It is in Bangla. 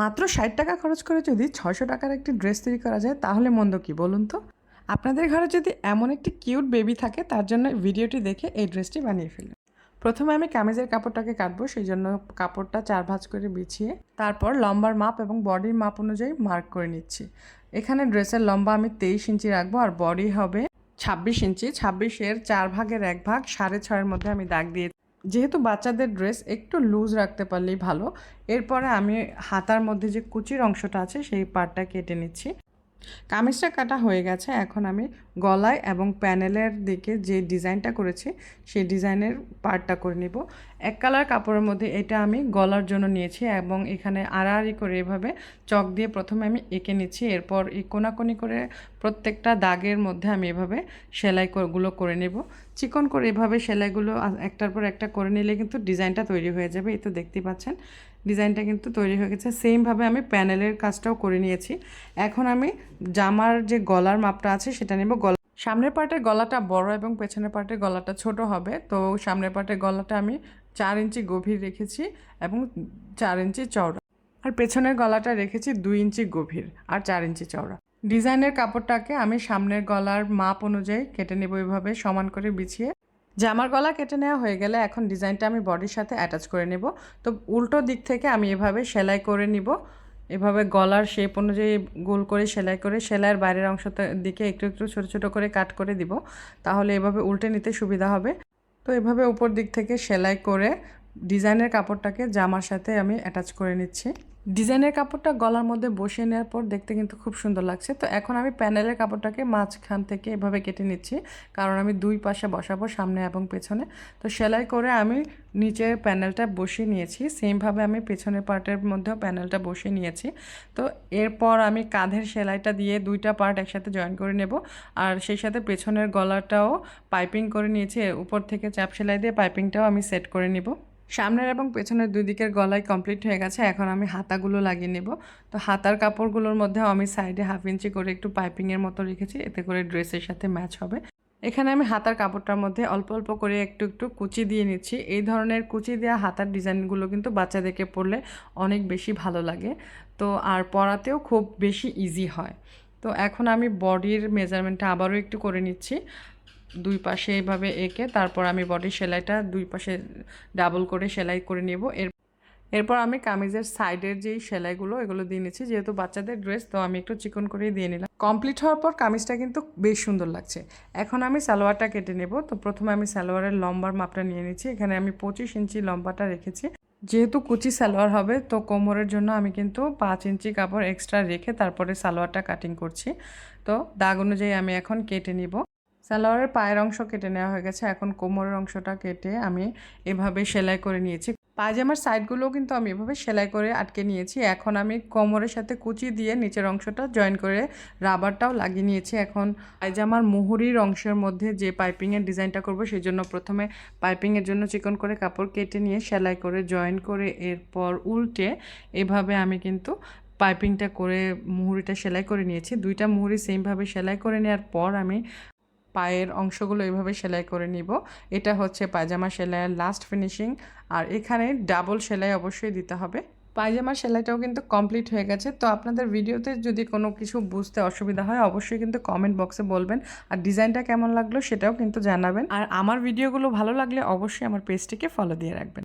মাত্র ষাট টাকা খরচ করে যদি ছয়শো টাকার একটি ড্রেস তৈরি করা যায়, তাহলে মন্দ কি বলুন তো? আপনাদের ঘরে যদি এমন একটি কিউট বেবি থাকে, তার জন্য ভিডিওটি দেখে এই ড্রেসটি বানিয়ে ফেলুন। প্রথমে আমি কামিজের কাপড়টাকে কাটবো, সেই জন্য কাপড়টা চার ভাঁজ করে বিছিয়ে, তারপর লম্বার মাপ এবং বডির মাপ অনুযায়ী মার্ক করে নিচ্ছি। এখানে ড্রেসের লম্বা আমি তেইশ ইঞ্চি রাখব, আর বডি হবে ছাব্বিশ ইঞ্চি। ছাব্বিশের চার ভাগের এক ভাগ, সাড়ে ছয়ের মধ্যে আমি দাগ দিয়ে যেহেতু বাচ্চাদের ড্রেস একটু লুজ রাখতে পারলেই ভালো, এরপরে আমি হাতার মধ্যে যে কুচির অংশটা আছে, সেই পার্টটা কেটে নিচ্ছি। কামিজটা কাটা হয়ে গেছে। এখন আমি গলায় এবং প্যানেলের দিকে যে ডিজাইনটা করেছি, সেই ডিজাইনের পার্টটা করে নিব। এক কালার কাপড়ের মধ্যে এটা আমি গলার জন্য নিয়েছি এবং এখানে আড়াআড়ি করে এভাবে চক দিয়ে প্রথমে আমি এঁকে নিচ্ছি। এরপর এই কোনাকুনি করে প্রত্যেকটা দাগের মধ্যে আমি এভাবে সেলাই গুলো করে নেব। চিকন করে এভাবে সেলাইগুলো একটার পর একটা করে নিলে কিন্তু ডিজাইনটা তৈরি হয়ে যাবে। এই তো দেখতেই পাচ্ছেন। ডিজাইনটা কিন্তু তৈরি হয়ে গেছে। সেমভাবে আমি প্যানেলের কাজটাও করে নিয়েছি। এখন আমি জামার যে গলার মাপটা আছে সেটা নেব। গলা সামনের পার্টের গলাটা বড় এবং পেছনের পার্টের গলাটা ছোট হবে। তো সামনের পার্টের গলাটা আমি চার ইঞ্চি গভীর রেখেছি এবং চার ইঞ্চি চওড়া। আর পেছনের গলাটা রেখেছি দুই ইঞ্চি গভীর আর চার ইঞ্চি চওড়া। ডিজাইনের কাপড়টাকে আমি সামনের গলার মাপ অনুযায়ী কেটে নেব এভাবে, সমান করে বিছিয়ে। জামার গলা কেটে নেওয়া হয়ে গেলে এখন ডিজাইনটা আমি বডির সাথে অ্যাটাচ করে নেব। তো উল্টো দিক থেকে আমি এভাবে সেলাই করে নিব। এভাবে গলার শেপ অনুযায়ী গোল করে সেলাই করে সেলাইয়ের বাইরের অংশতে দিকে একটু একটু ছোটো ছোটো করে কাট করে দিব। তাহলে এভাবে উল্টে নিতে সুবিধা হবে। তো এভাবে উপর দিক থেকে সেলাই করে ডিজাইনের কাপড়টাকে জামার সাথে আমি অ্যাটাচ করে নিচ্ছি। ডিজাইনের কাপড়টা গলার মধ্যে বসিয়ে নেওয়ার পর দেখতে কিন্তু খুব সুন্দর লাগছে। তো এখন আমি প্যানেলের কাপড়টাকে মাঝখান থেকে এভাবে কেটে নিচ্ছি, কারণ আমি দুই পাশে বসাবো, সামনে এবং পেছনে। তো সেলাই করে আমি নিচের প্যানেলটা বসিয়ে নিয়েছি সেমভাবে আমি পেছনের পার্টের মধ্যেও প্যানেলটা বসিয়ে নিয়েছি। তো এরপর আমি কাঁধের সেলাইটা দিয়ে দুইটা পার্ট একসাথে জয়েন করে নেব, আর সেই সাথে পেছনের গলাটাও পাইপিং করে নিয়েছি উপর থেকে চাপ সেলাই দিয়ে পাইপিংটাও আমি সেট করে নিব। সামনের এবং পেছনের দুই দিকের গলায় কমপ্লিট হয়ে গেছে, এখন আমি হাতাগুলো লাগিয়ে নেব। তো হাতার কাপড়গুলোর মধ্যেও আমি সাইডে হাফ ইঞ্চি করে একটু পাইপিংয়ের মতো রেখেছি, এতে করে ড্রেসের সাথে ম্যাচ হবে। এখানে আমি হাতার কাপড়টার মধ্যে অল্প অল্প করে একটু একটু কুচি দিয়ে নিচ্ছি। এই ধরনের কুচি দেওয়া হাতার ডিজাইনগুলো কিন্তু বাচ্চাদেরকে পরলে অনেক বেশি ভালো লাগে। তো আর পরাতেও খুব বেশি ইজি হয়। তো এখন আমি বডির মেজারমেন্টটা আবারও একটু করে নিচ্ছি। দুই পাশে এইভাবে এঁকে তারপর আমি বডির সেলাইটা দুই পাশে ডাবল করে সেলাই করে নেব। এর এরপর আমি কামিজের সাইডের যেই সেলাইগুলো, এগুলো দিয়ে নিচ্ছি। যেহেতু বাচ্চাদের ড্রেস, তো আমি একটু চিকন করেই দিয়ে নিলাম। কমপ্লিট হওয়ার পর কামিজটা কিন্তু বেশ সুন্দর লাগছে। এখন আমি সালোয়ারটা কেটে নেব। তো প্রথমে আমি সালোয়ারের লম্বার মাপটা নিয়ে নিচ্ছি। এখানে আমি পঁচিশ ইঞ্চি লম্বাটা রেখেছি। যেহেতু কুচি সালোয়ার হবে, তো কোমরের জন্য আমি কিন্তু পাঁচ ইঞ্চি কাপড় এক্সট্রা রেখে তারপরে সালোয়ারটা কাটিং করছি। তো দাগ অনুযায়ী আমি এখন কেটে নিব। সালোয়ারের পায়ের অংশ কেটে নেওয়া হয়ে গেছে। এখন কোমরের অংশটা কেটে আমি এভাবে সেলাই করে নিয়েছি। পায়জামার সাইডগুলোও কিন্তু আমি এভাবে সেলাই করে আটকে নিয়েছি। এখন আমি কোমরের সাথে কুচি দিয়ে নিচের অংশটা জয়েন করে রাবারটাও লাগিয়ে নিয়েছি। এখন পায়জামার মুহুরির অংশের মধ্যে যে পাইপিংয়ের ডিজাইনটা করব, সেই জন্য প্রথমে পাইপিংয়ের জন্য চিকন করে কাপড় কেটে নিয়ে সেলাই করে জয়েন করে এরপর উল্টে এভাবে আমি কিন্তু পাইপিংটা করে মুহুরিটা সেলাই করে নিয়েছি। দুইটা মুহুরি সেমভাবে সেলাই করে নেওয়ার পর আমি পায়ের অংশগুলো এইভাবে সেলাই করে নিব। এটা হচ্ছে পায়জামা সেলাইয়ের লাস্ট ফিনিশিং আর এখানে ডাবল সেলাই অবশ্যই দিতে হবে। পায়জামার সেলাইটাও কিন্তু কমপ্লিট হয়ে গেছে। তো আপনাদের ভিডিওতে যদি কোনো কিছু বুঝতে অসুবিধা হয়, অবশ্যই কিন্তু কমেন্ট বক্সে বলবেন। আর ডিজাইনটা কেমন লাগল সেটাও কিন্তু জানাবেন। আর আমার ভিডিওগুলো ভালো লাগলে অবশ্যই আমার পেজটিকে ফলো দিয়ে রাখবেন।